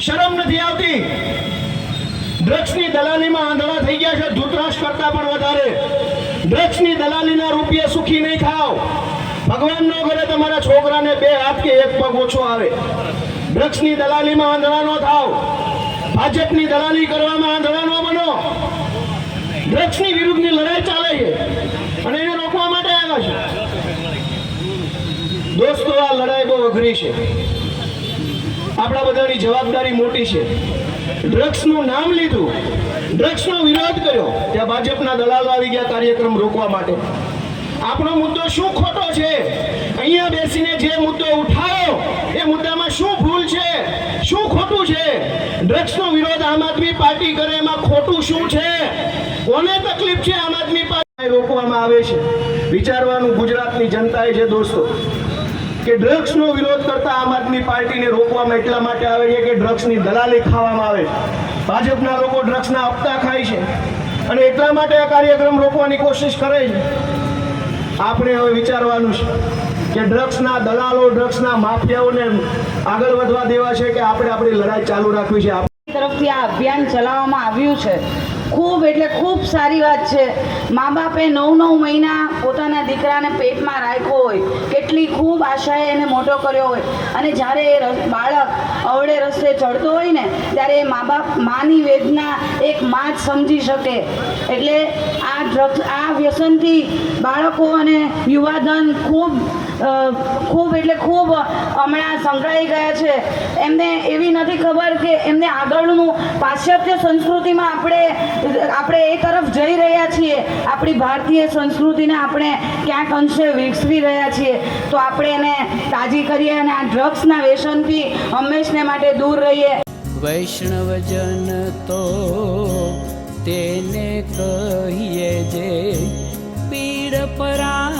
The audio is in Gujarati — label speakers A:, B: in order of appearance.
A: શરમ નથી આવતી. ડ્રગ્સની દલાલીમાં આંધળા થઈ ગયા છે, ધૂતરાશ કરતા પણ વધારે. ડ્રગ્સની દલાલીના રૂપિયે સુખી નહીં થાવ. ભગવાન નો કરે તમારા છોકરાને બે હાથ કે એક પગ ઓછો આવે. ડ્રગ્સની દલાલીમાં આંધળા નો થાવ. ભાજપની દલાલી કરવામાં આંધળા નો બનો. ડ્રગ્સની વિરુદ્ધની લડાઈ ચાલે છે અને એને રોકવા માટે આવ્યા છે. દોસ્તો, આ લડાઈ બહુ અઘરી છે. આપણા બધાની જવાબદારી મોટી છે. ડ્રગ્સનું નામ લીધું, ડ્રગ્સનો વિરોધ કર્યો, ત્યાં ભાજપના દલાલો આવી ગયા કાર્યક્રમ રોકવા માટે. આપણો મુદ્દો શું ખોટો છે? અહીંયા બેસીને જે મુદ્દો ઉઠાવ્યો એ મુદ્દામાં શું ભૂલ છે? શું ખોટું છે? ડ્રગ્સનો વિરોધ આમ આદમી પાર્ટી કરે, એમાં ખોટું શું છે? કોને તકલીફ છે આમ આદમી પાર્ટી રોકવામાં આવે છે? વિચારવાનું ગુજરાતની જનતાએ છે દોસ્તો. કે ડ્રગ્સનો વિરોધ કરતા આમ આદમી પાર્ટીને રોકવામાં એટલા માટે આવે છે કે ડ્રગ્સની દલાલી ખાવામાં આવે ભાજપના લોકો ડ્રગ્સના હપ્તા ખાય છે અને એટલા માટે આ કાર્યક્રમ રોકવાની કોશિશ કરે છે. આપણે હવે વિચારવાનું છે કે ડ્રગ્સના દલાલો ડ્રગ્સના માફિયાઓને આગળ વધવા દેવા છે કે આપણે આપણી લડાઈ ચાલુ રાખવી છે?
B: તરફથી આ અભિયાન ચલાવવામાં આવ્યું છે. ખૂબ એટલે ખૂબ સારી વાત છે. મા બાપે નવ નવ મહિના પોતાના દીકરાને પેટમાં રાખ્યો હોય, કેટલી ખૂબ આશાએ એને મોટો કર્યો હોય. અને જ્યારે એ બાળક અવળે રસ્તે ચડતો હોય ને, ત્યારે એ મા બાપ માની વેદના એક મા જ સમજી શકે. એટલે આ ડ્રગ્સ આ વ્યસનથી બાળકો અને યુવાધન ખૂબ ખૂબ એટલે ખૂબ હમણાં સંકળાઈ ગયા છે. એમને એવી નથી ખબર કે એમને આગળનું પાશ્ચાત્ય સંસ્કૃતિમાં આપણે આપણે એ જઈ રહ્યા છીએ. આપણી ભારતીય સંસ્કૃતિને આપણે ક્યાંક અંશે વિકસવી રહ્યા છીએ. તો આપણે એને તાજી કરીએ અને આ ડ્રગ્સના વ્યસનથી હંમેશને માટે દૂર રહીએ.
C: વૈષ્ણવજન તો તેને કહીએ જે પીડ પરા